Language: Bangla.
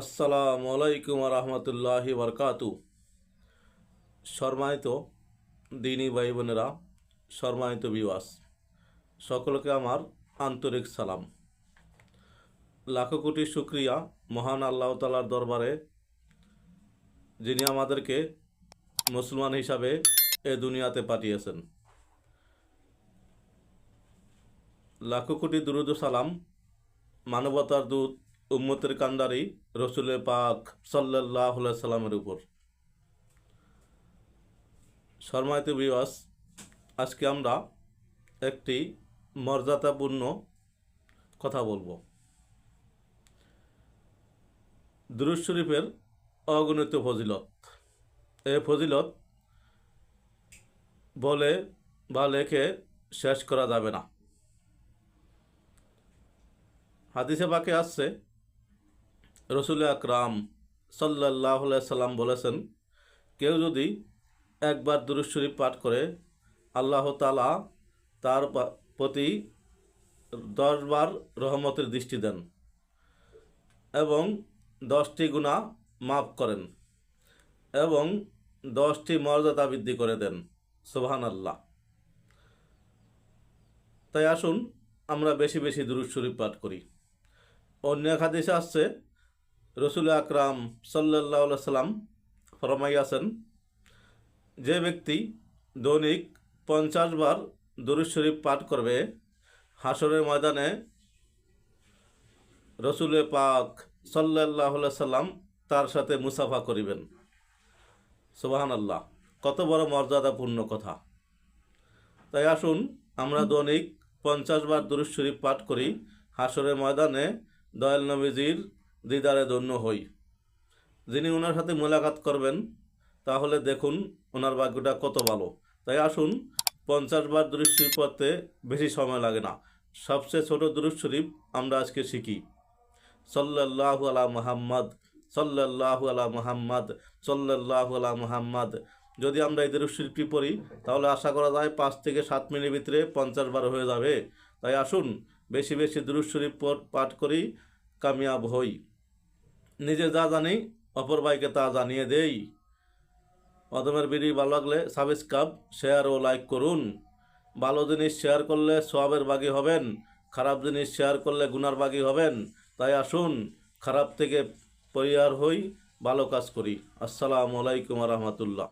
আসসালামু আলাইকুম রহমতুল্লাহি বরকাতু। সম্মানিত দিনী ভাই বোনেরা, সম্মানিত বিবাস সকলকে আমার আন্তরিক সালাম। লাখো কোটি শুক্রিয়া মহান আল্লাহ তালার দরবারে, যিনি আমাদেরকে মুসলমান হিসাবে এ দুনিয়াতে পাঠিয়েছেন। লাখো কোটি দুরুদ সালাম, মানবতার দূত উম্মতের কান্ডারি রসুলের পাক সাল্লাহ সাল্লামের উপর। সম্মানিত বিবাস আজকে আমরা একটি মর্যাদাপূর্ণ কথা বলব। দুরুজ শরীফের অগণিত ফজিলত। এ ফজিলত বলে বা লেখে শেষ করা যাবে না। হাদিসে বাকে আসছে রসুল আকরাম সাল্লাহ সাল্লাম বলেছেন, কেউ যদি একবার দুরুজ শরীফ পাঠ করে, আল্লাহ তালা তার প্রতি দশবার রহমতের দৃষ্টি দেন এবং দশটি গুণা মাফ করেন এবং দশটি মর্যাদা বৃদ্ধি করে দেন। সোহান আল্লাহ তাই আসুন আমরা বেশি বেশি শরীফ পাঠ করি। অন্য হাদিসে আসছে রসুল আকরাম সাল্লাহ সাল্লাম ফরমাইয়াছেন, যে ব্যক্তি দৈনিক পঞ্চাশ বার দুরুজ শরীফ পাঠ করবে হাসরের ময়দানে রসুল পাক সাল্লাহ সাল্লাম তার সাথে মুসাফা করিবেন। সুবাহান আল্লাহ কত বড় মর্যাদাপূর্ণ কথা। তাই আসুন, আমরা দৈনিক পঞ্চাশ বার দুরুজ শরীফ পাঠ করি হাসরের ময়দানে দয়াল নবীজির দিদারে ধন্য হই। যিনি ওনার সাথে মোলাকাত করবেন, তাহলে দেখুন ওনার ভাগ্যটা কত ভালো। তাই আসুন, পঞ্চাশ বার দুরুজ পড়তে বেশি সময় লাগে না। সবচেয়ে ছোট দুরুজ শরীফ আমরা আজকে শিখি। সাল্লাল্লাহু আলা মুহাম্মদ, সাল্লাল্লাহু আলা মুহাম্মদ, সাল্লাল্লাহু আলা মুহাম্মদ। যদি আমরা এই দুরুজ শরীফটি পড়ি, তাহলে আশা করা যায় পাঁচ থেকে সাত মিনিটের ভিতরে পঞ্চাশ বার হয়ে যাবে। তাই আসুন, বেশি বেশি পড়- পাঠ করি, কামিয়াব হই। নিজে যা জানি, অপর ভাইকে তা জানিয়ে দেই। অদমের বিড়ি ভালো লাগলে সাবস্ক্রাইব শেয়ার ও লাইক করুন। ভালো জিনিস শেয়ার করলে সোয়াবের বাগি হবেন, খারাপ জিনিস শেয়ার করলে গুনার বাগি হবেন। তাই আসুন, খারাপ থেকে পরিহার হই, ভালো কাজ করি। আসসালামু আলাইকুম রহমতুল্লাহ।